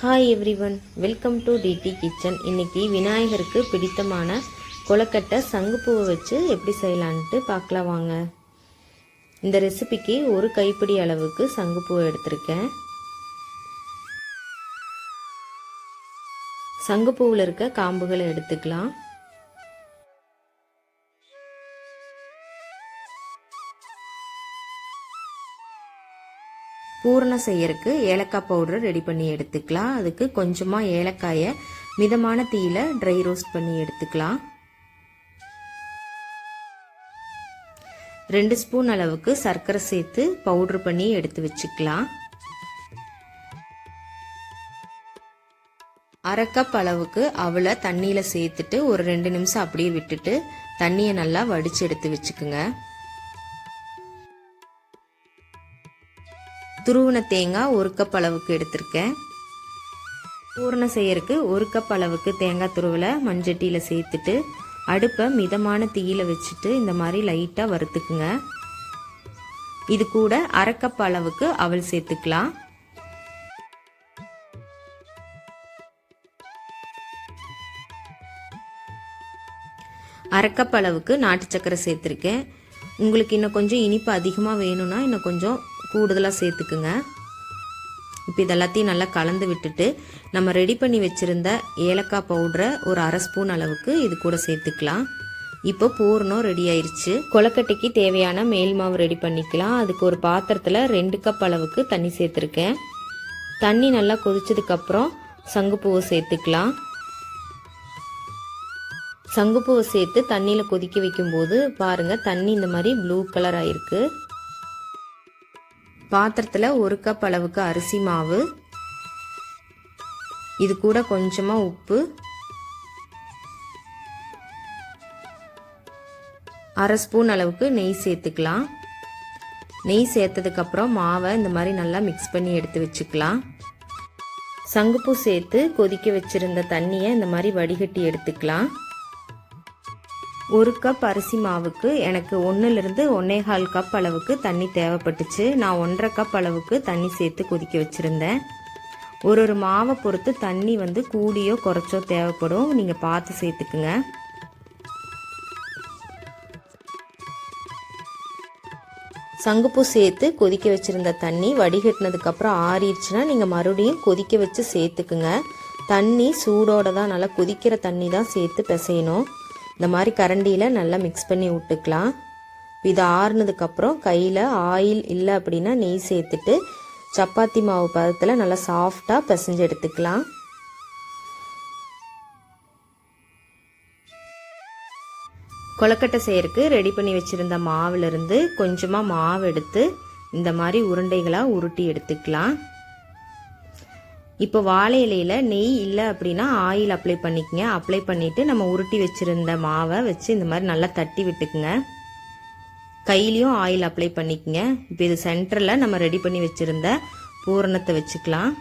Hi everyone welcome to DD kitchen இன்னைக்கு விநாயகருக்கு பிடித்தமான கொலக்கட்டை சங்குப்பூவை வச்சு எப்படி செய்யலான்ட்டு பார்க்கலாம் வாங்க. இந்த ரெசிபிக்கு ஒரு கைப்பிடி அளவுக்கு சங்குப்பூவை எடுத்திருக்கேன். சங்குப்பூவில் இருக்க காம்புகளை எடுத்துக்கலாம். பூரணம் செய்யறதுக்கு ஏலக்காய் பவுடர் ரெடி பண்ணி எடுத்துக்கலாம். அதுக்கு கொஞ்சமாக ஏலக்காயை மிதமான தீயில் ட்ரை ரோஸ்ட் பண்ணி எடுத்துக்கலாம். ரெண்டு ஸ்பூன் அளவுக்கு சர்க்கரை சேர்த்து பவுடர் பண்ணி எடுத்து வச்சுக்கலாம். அரை கப் அளவுக்கு அவளை தண்ணியில் சேர்த்துட்டு ஒரு ரெண்டு நிமிஷம் அப்படியே விட்டுட்டு தண்ணியை நல்லா வடித்து எடுத்து வச்சுக்குங்க. துருவன தேங்காய் ஒரு கப் அளவுக்கு எடுத்திருக்கேன். பூரணம் செய்யறதுக்கு ஒரு கப் அளவுக்கு தேங்காய் துருவலை மண்சட்டியில் சேர்த்துட்டு அடுப்பை மிதமான தீயில வச்சுட்டு இந்த மாதிரி லைட்டாக வறுத்துக்குங்க. இது கூட அரை கப் அளவுக்கு அவல் சேர்த்துக்கலாம். அரைக்கப் அளவுக்கு நாட்டு சக்கரை சேர்த்துருக்கேன். உங்களுக்கு இன்னும் கொஞ்சம் இனிப்பு அதிகமாக வேணும்னா இன்னும் கொஞ்சம் கூடுதலாக சேர்த்துக்குங்க. இப்போ இதெல்லாத்தையும் நல்லா கலந்து விட்டுட்டு நம்ம ரெடி பண்ணி வச்சுருந்த ஏலக்காய் பவுடரை ஒரு அரை ஸ்பூன் அளவுக்கு இது கூட சேர்த்துக்கலாம். இப்போ பூர்ணம் ரெடி ஆயிடுச்சு கொலக்கட்டைக்கு தேவையான மேல் மாவு ரெடி பண்ணிக்கலாம். அதுக்கு ஒரு பாத்திரத்தில் ரெண்டு கப் அளவுக்கு தண்ணி சேர்த்துருக்கேன். தண்ணி நல்லா கொதிச்சதுக்கப்புறம் சங்குப்பூவை சேர்த்துக்கலாம். சங்குப்பூவை சேர்த்து தண்ணியில் கொதிக்க வைக்கும்போது பாருங்கள் தண்ணி இந்த மாதிரி ப்ளூ கலர் ஆயிருக்கு. பாத்திரத்தில் ஒரு கப் அளவுக்கு அரிசி மாவு. இது கூட கொஞ்சமாக உப்பு. அரை ஸ்பூன் அளவுக்கு நெய் சேர்த்துக்கலாம். நெய் சேர்த்ததுக்கப்புறம் மாவை இந்த மாதிரி நல்லா மிக்ஸ் பண்ணி எடுத்து வச்சுக்கலாம். சங்குப்பூ சேர்த்து கொதிக்க வச்சுருந்த தண்ணியை இந்த மாதிரி வடிகட்டி எடுத்துக்கலாம். ஒரு கப் அரிசி மாவுக்கு எனக்கு ஒன்றுலேருந்து ஒன்னே கால் கப் அளவுக்கு தண்ணி தேவைப்பட்டுச்சு. நான் ஒன்றரை கப் அளவுக்கு தண்ணி சேர்த்து கொதிக்க வச்சுருந்தேன். ஒரு ஒரு மாவை பொறுத்து தண்ணி வந்து கூடியோ குறைச்சோ தேவைப்படும். நீங்கள் பார்த்து சேர்த்துக்குங்க. சங்குப்பூ சேர்த்து கொதிக்க வச்சுருந்த தண்ணி வடிகட்டினதுக்கப்புறம் ஆறிடுச்சுன்னா நீங்கள் மறுபடியும் கொதிக்க வச்சு சேர்த்துக்குங்க. தண்ணி சூடோட தான் நல்லா கொதிக்கிற தண்ணி தான் சேர்த்து பிசையணும். இந்த மாதிரி கரண்டியில் நல்லா மிக்ஸ் பண்ணி விட்டுக்கலாம். இது ஆறுனதுக்கப்புறம் கையில் ஆயில் இல்லை அப்படின்னா நெய் சேர்த்துட்டு சப்பாத்தி மாவு பதத்தில் நல்லா சாஃப்டாக பிசைஞ்சு எடுத்துக்கலாம். கொலக்கட்டை செய்யறதுக்கு ரெடி பண்ணி வச்சுருந்த மாவுலேருந்து கொஞ்சமாக மாவு எடுத்து இந்த மாதிரி உருண்டைகளாக உருட்டி எடுத்துக்கலாம். இப்போ வாழை இலையில் நெய் இல்லை அப்படின்னா ஆயில் அப்ளை பண்ணிக்கங்க. அப்ளை பண்ணிவிட்டு நம்ம உருட்டி வச்சுருந்த மாவை வச்சு இந்த மாதிரி நல்லா தட்டி விட்டுக்குங்க. கையிலையும் ஆயில் அப்ளை பண்ணிக்கங்க. இப்போ இது சென்டரில் நம்ம ரெடி பண்ணி வச்சுருந்த பூரணத்தை வச்சுக்கலாம்.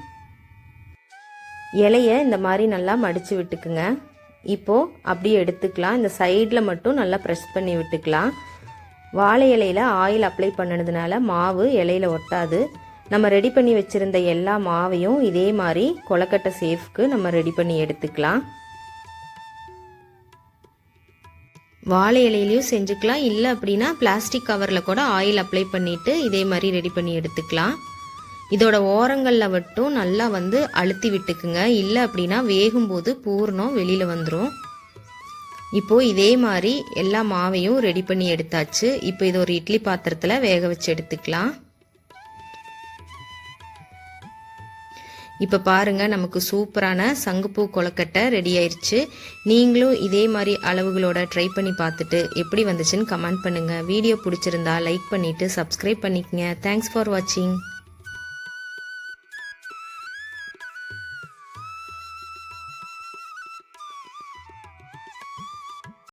இலைய இந்த மாதிரி நல்லா மடித்து விட்டுக்குங்க. இப்போது அப்படியே எடுத்துக்கலாம். இந்த சைடில் மட்டும் நல்லா ப்ரெஸ் பண்ணி விட்டுக்கலாம். வாழை இலையில் ஆயில் அப்ளை பண்ணதுனால மாவு இலையில ஒட்டாது. நம்ம ரெடி பண்ணி வச்சுருந்த எல்லா மாவையும் இதே மாதிரி கொலக்கட்டை சேஃப்க்கு நம்ம ரெடி பண்ணி எடுத்துக்கலாம். வாழை இலையிலையும் செஞ்சுக்கலாம். இல்லை அப்படின்னா பிளாஸ்டிக் கவரில் கூட ஆயில் அப்ளை பண்ணிவிட்டு இதே மாதிரி ரெடி பண்ணி எடுத்துக்கலாம். இதோட ஓரங்களில் மட்டும் நல்லா வந்து அழுத்தி விட்டுக்குங்க. இல்லை அப்படின்னா வேகும்போது பூர்ணம் வெளியில் வந்துடும் இப்போது இதே மாதிரி எல்லா மாவையும் ரெடி பண்ணி எடுத்தாச்சு. இப்போ இது ஒரு இட்லி பாத்திரத்தில் வேக வச்சு எடுத்துக்கலாம். இப்போ பாருங்கள் நமக்கு சூப்பரான சங்குப்பூ கொலக்கட்டை ரெடி ஆயிடுச்சு நீங்களும் இதே மாதிரி அளவுகளோட ட்ரை பண்ணி பார்த்துட்டு எப்படி வந்துச்சுன்னு கமெண்ட் பண்ணுங்கள் வீடியோ பிடிச்சிருந்தா லைக் பண்ணிவிட்டு சப்ஸ்கிரைப் பண்ணிக்கங்க. தேங்க்ஸ் ஃபார் வாட்சிங்